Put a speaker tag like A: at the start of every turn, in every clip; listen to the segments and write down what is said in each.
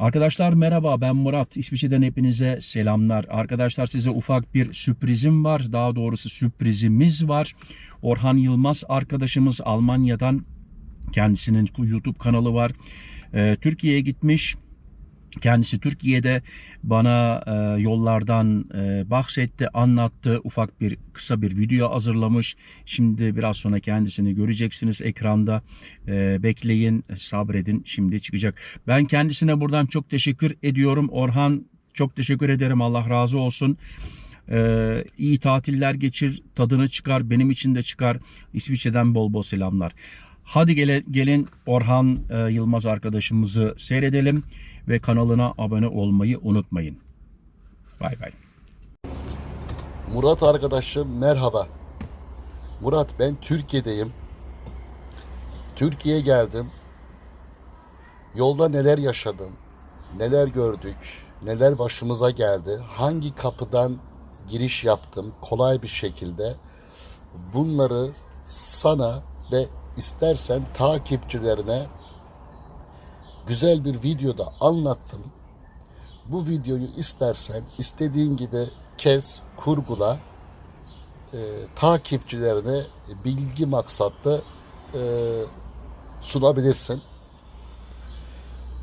A: Arkadaşlar merhaba ben Murat. İsviçre'den hepinize selamlar. Arkadaşlar size ufak bir sürprizim var. Daha doğrusu sürprizimiz var. Orhan Yılmaz arkadaşımız Almanya'dan kendisinin YouTube kanalı var. Ee, Türkiye'ye gitmiş. Kendisi Türkiye'de bana e, yollardan e, bahsetti, anlattı. Ufak bir kısa bir video hazırlamış. Şimdi biraz sonra kendisini göreceksiniz ekranda. E, bekleyin, sabredin. Şimdi çıkacak. Ben kendisine buradan çok teşekkür ediyorum. Orhan çok teşekkür ederim. Allah razı olsun. Ee, iyi tatiller geçir, tadını çıkar, benim için de çıkar. İsviçre'den bol bol selamlar. Hadi gele, gelin Orhan e, Yılmaz arkadaşımızı seyredelim ve kanalına abone olmayı unutmayın. Bay bay.
B: Murat arkadaşım merhaba. Murat ben Türkiye'deyim. Türkiye'ye geldim. Yolda neler yaşadım, neler gördük, neler başımıza geldi, hangi kapıdan giriş yaptım kolay bir şekilde bunları sana ve istersen takipçilerine güzel bir videoda anlattım. Bu videoyu istersen istediğin gibi kes, kurgula, e, takipçilerine bilgi maksatlı e, sunabilirsin.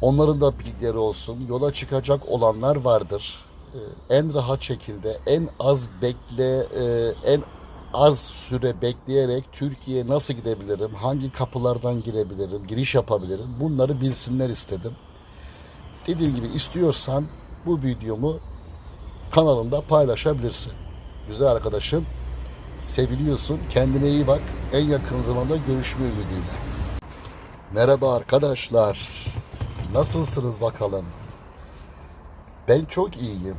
B: Onların da bilgileri olsun. Yola çıkacak olanlar vardır. E, en rahat şekilde, en az bekle, e, en az süre bekleyerek Türkiye'ye nasıl gidebilirim, hangi kapılardan girebilirim, giriş yapabilirim bunları bilsinler istedim. Dediğim gibi istiyorsan bu videomu kanalında paylaşabilirsin. Güzel arkadaşım. Seviliyorsun. Kendine iyi bak. En yakın zamanda görüşme ümidiyle. Merhaba arkadaşlar. Nasılsınız bakalım? Ben çok iyiyim.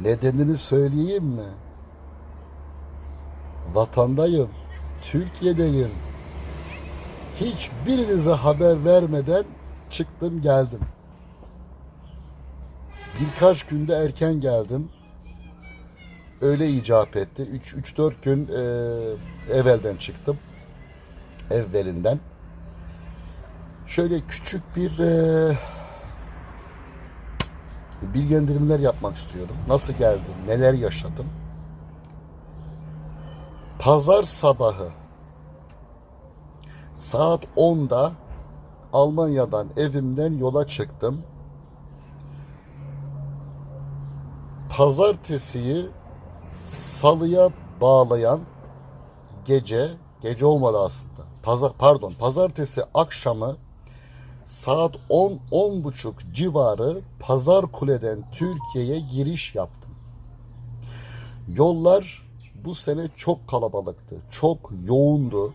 B: Nedenini söyleyeyim mi? Vatandayım. Türkiye'deyim. Hiçbirinize haber vermeden çıktım geldim. Birkaç günde erken geldim. Öyle icap etti. 3-4 gün e, evvelden çıktım. Evvelinden. Şöyle küçük bir e, bilgilendirmeler yapmak istiyorum. Nasıl geldim, neler yaşadım. Pazar sabahı saat 10'da Almanya'dan evimden yola çıktım. Pazartesiyi salıya bağlayan gece, gece olmadı aslında. Pazar, pardon, pazartesi akşamı saat 10 10 buçuk civarı Pazar Kule'den Türkiye'ye giriş yaptım. Yollar bu sene çok kalabalıktı, çok yoğundu.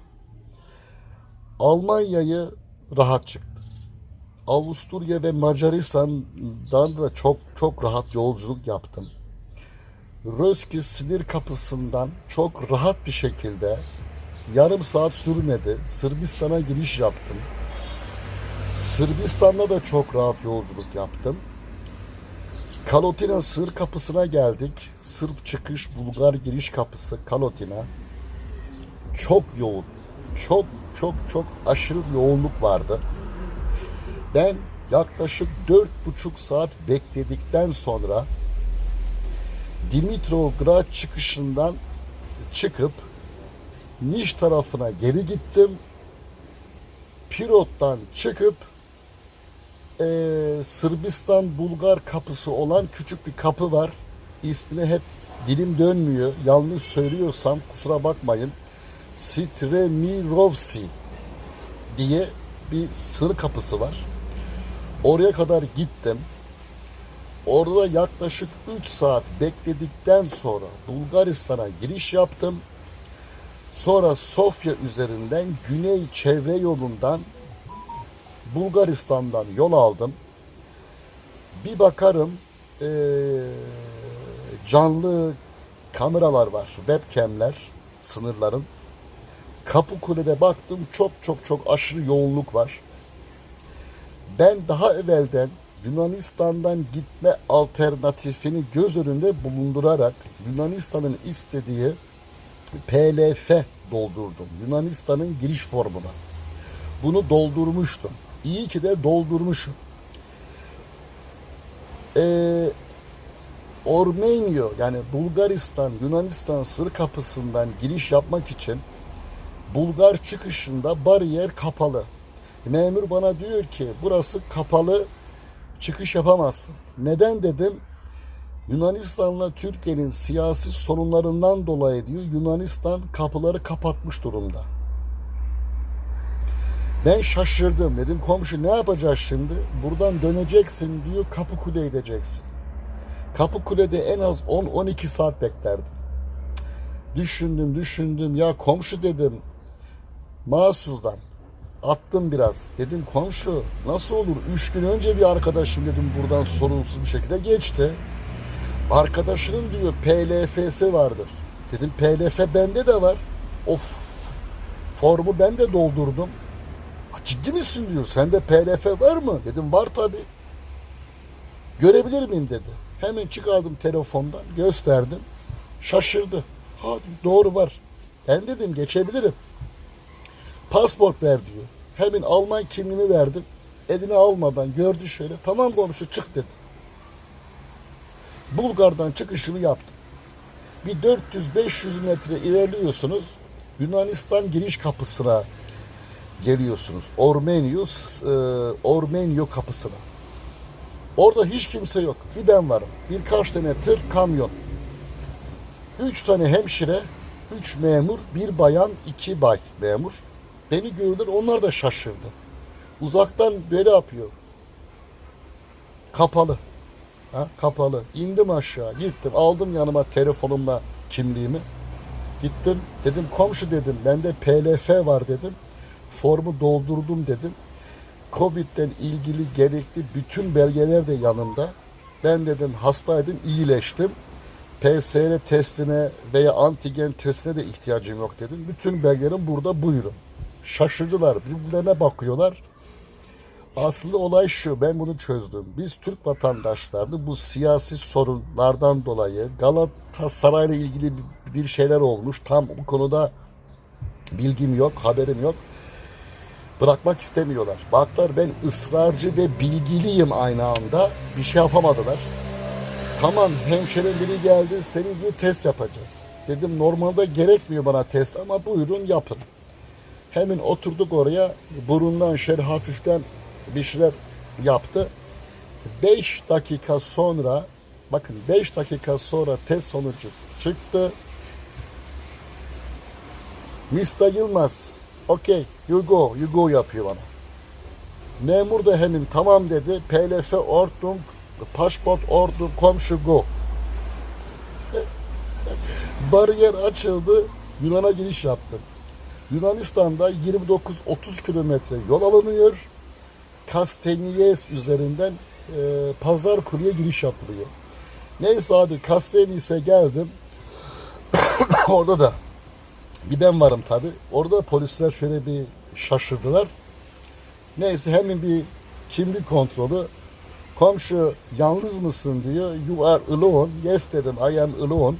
B: Almanya'yı rahat çıktı. Avusturya ve Macaristan'dan da çok çok rahat yolculuk yaptım. Röski sınır kapısından çok rahat bir şekilde yarım saat sürmedi. Sırbistan'a giriş yaptım. Sırbistan'da da çok rahat yolculuk yaptım. Kalotina sınır kapısına geldik. Sırp çıkış Bulgar giriş kapısı Kalotina. Çok yoğun. Çok çok çok aşırı yoğunluk vardı. Ben yaklaşık dört buçuk saat bekledikten sonra Dimitrov çıkışından çıkıp Niş tarafına geri gittim. Pirot'tan çıkıp eee, Sırbistan Bulgar kapısı olan küçük bir kapı var. İsmini hep dilim dönmüyor. Yanlış söylüyorsam kusura bakmayın. Stremirovsi diye bir sınır kapısı var. Oraya kadar gittim. Orada yaklaşık 3 saat bekledikten sonra Bulgaristan'a giriş yaptım. Sonra Sofya üzerinden güney çevre yolundan Bulgaristan'dan yol aldım. Bir bakarım eee, canlı kameralar var, webcamler sınırların. Kapı Kule'de baktım çok çok çok aşırı yoğunluk var. Ben daha evvelden Yunanistan'dan gitme alternatifini göz önünde bulundurarak Yunanistan'ın istediği PLF doldurdum. Yunanistan'ın giriş formuna. Bunu doldurmuştum. İyi ki de doldurmuşum. Ee, Ormenyo yani Bulgaristan Yunanistan sınır kapısından giriş yapmak için Bulgar çıkışında bariyer kapalı. Memur bana diyor ki burası kapalı çıkış yapamazsın. Neden dedim? Yunanistan'la Türkiye'nin siyasi sorunlarından dolayı diyor Yunanistan kapıları kapatmış durumda. Ben şaşırdım. Dedim komşu ne yapacağız şimdi? Buradan döneceksin diyor Kapıkule'ye gideceksin. Kapıkule'de en az 10-12 saat beklerdim. Düşündüm düşündüm ya komşu dedim mahsusdan attım biraz. Dedim komşu nasıl olur? Üç gün önce bir arkadaşım dedim buradan sorunsuz bir şekilde geçti. Arkadaşının diyor PLF'si vardır. Dedim PLF bende de var. Of formu ben de doldurdum. "Ha, Ciddi misin diyor. Sende PLF var mı? Dedim var tabi. Görebilir miyim dedi. Hemen çıkardım telefondan gösterdim. Şaşırdı. Ha doğru var. Ben dedim geçebilirim. Pasport ver diyor. Hemen Alman kimliğimi verdim. Eline almadan gördü şöyle. Tamam komşu çık dedi. Bulgar'dan çıkışımı yaptım. Bir 400-500 metre ilerliyorsunuz. Yunanistan giriş kapısına geliyorsunuz. Ormenius, e, Ormenio kapısına. Orada hiç kimse yok. Bir ben varım. Birkaç tane tır, kamyon. Üç tane hemşire, üç memur, bir bayan, iki bay memur. Beni gördüler, onlar da şaşırdı. Uzaktan böyle yapıyor. Kapalı. Ha, kapalı. İndim aşağı, gittim. Aldım yanıma telefonumla kimliğimi. Gittim, dedim komşu dedim, bende PLF var dedim. Formu doldurdum dedim. Covid'den ilgili gerekli bütün belgeler de yanımda. Ben dedim hastaydım, iyileştim. PCR testine veya antigen testine de ihtiyacım yok dedim. Bütün belgelerim burada buyurun. Şaşırdılar, birbirlerine bakıyorlar. Aslında olay şu, ben bunu çözdüm. Biz Türk vatandaşlarını bu siyasi sorunlardan dolayı Galatasaray'la ilgili bir şeyler olmuş. Tam bu konuda bilgim yok, haberim yok bırakmak istemiyorlar. Baklar ben ısrarcı ve bilgiliyim aynı anda. Bir şey yapamadılar. Tamam hemşire biri geldi senin bir test yapacağız. Dedim normalde gerekmiyor bana test ama buyurun yapın. Hemen oturduk oraya burundan şöyle hafiften bir şeyler yaptı. 5 dakika sonra bakın 5 dakika sonra test sonucu çıktı. Mr. Yılmaz okey you go you go yapıyor bana. Memur da hemen tamam dedi. PLF ordum, pasport ordum, komşu go. Bariyer açıldı. Yunan'a giriş yaptım. Yunanistan'da 29-30 kilometre yol alınıyor. Kastenies üzerinden e, Pazar Kule'ye giriş yapılıyor. Neyse abi Kastenies'e geldim. Orada da bir ben varım tabi. Orada polisler şöyle bir şaşırdılar. Neyse hemen bir kimlik kontrolü. Komşu yalnız mısın diyor. You are alone. Yes dedim. I am alone.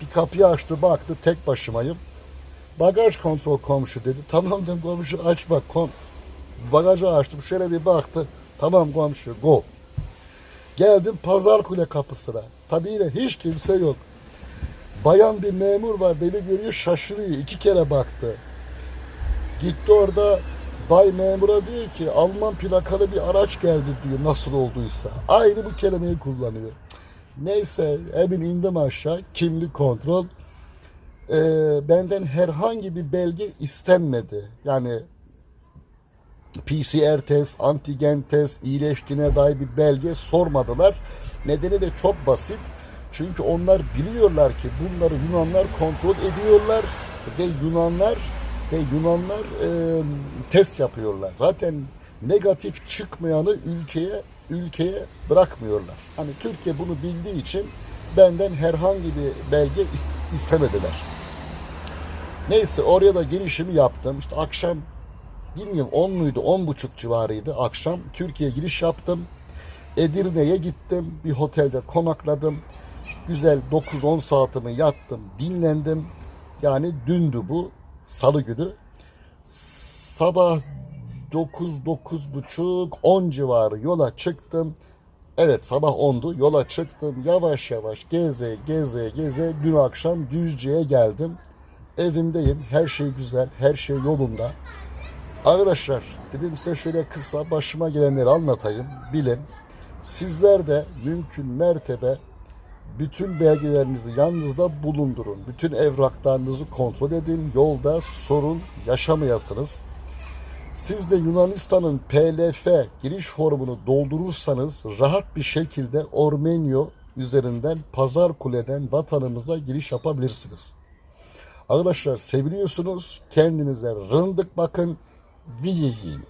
B: Bir kapıyı açtı baktı tek başımayım. Bagaj kontrol komşu dedi. Tamam dedim komşu aç bak. Kom Bagajı açtım şöyle bir baktı. Tamam komşu go. Geldim pazar kule kapısına. Tabii yine hiç kimse yok. Bayan bir memur var beni görüyor şaşırıyor. iki kere baktı. Gitti orada bay memura diyor ki Alman plakalı bir araç geldi diyor nasıl olduysa. Aynı bu kelimeyi kullanıyor. Neyse hemen indim aşağı kimlik kontrol. Ee, benden herhangi bir belge istenmedi. Yani PCR test, antigen test, iyileştiğine dair bir belge sormadılar. Nedeni de çok basit. Çünkü onlar biliyorlar ki bunları Yunanlar kontrol ediyorlar ve Yunanlar ve Yunanlar e, test yapıyorlar. Zaten negatif çıkmayanı ülkeye ülkeye bırakmıyorlar. Hani Türkiye bunu bildiği için benden herhangi bir belge ist- istemediler. Neyse oraya da girişimi yaptım. İşte akşam bilmiyorum 10 muydu 10 buçuk civarıydı akşam Türkiye giriş yaptım. Edirne'ye gittim. Bir otelde konakladım. Güzel 9-10 saatimi yattım, dinlendim. Yani dündü bu, salı günü. Sabah 9 buçuk 10 civarı yola çıktım. Evet sabah 10'du. Yola çıktım. Yavaş yavaş geze geze geze dün akşam Düzce'ye geldim. Evimdeyim. Her şey güzel. Her şey yolunda. Arkadaşlar dedim size şöyle kısa başıma gelenleri anlatayım. Bilin. Sizler de mümkün mertebe bütün belgelerinizi yanınızda bulundurun. Bütün evraklarınızı kontrol edin. Yolda sorun yaşamayasınız. Siz de Yunanistan'ın PLF giriş formunu doldurursanız rahat bir şekilde Ormenyo üzerinden Pazar Kule'den vatanımıza giriş yapabilirsiniz. Arkadaşlar seviliyorsunuz. Kendinize rındık bakın. Videoyu yiyin.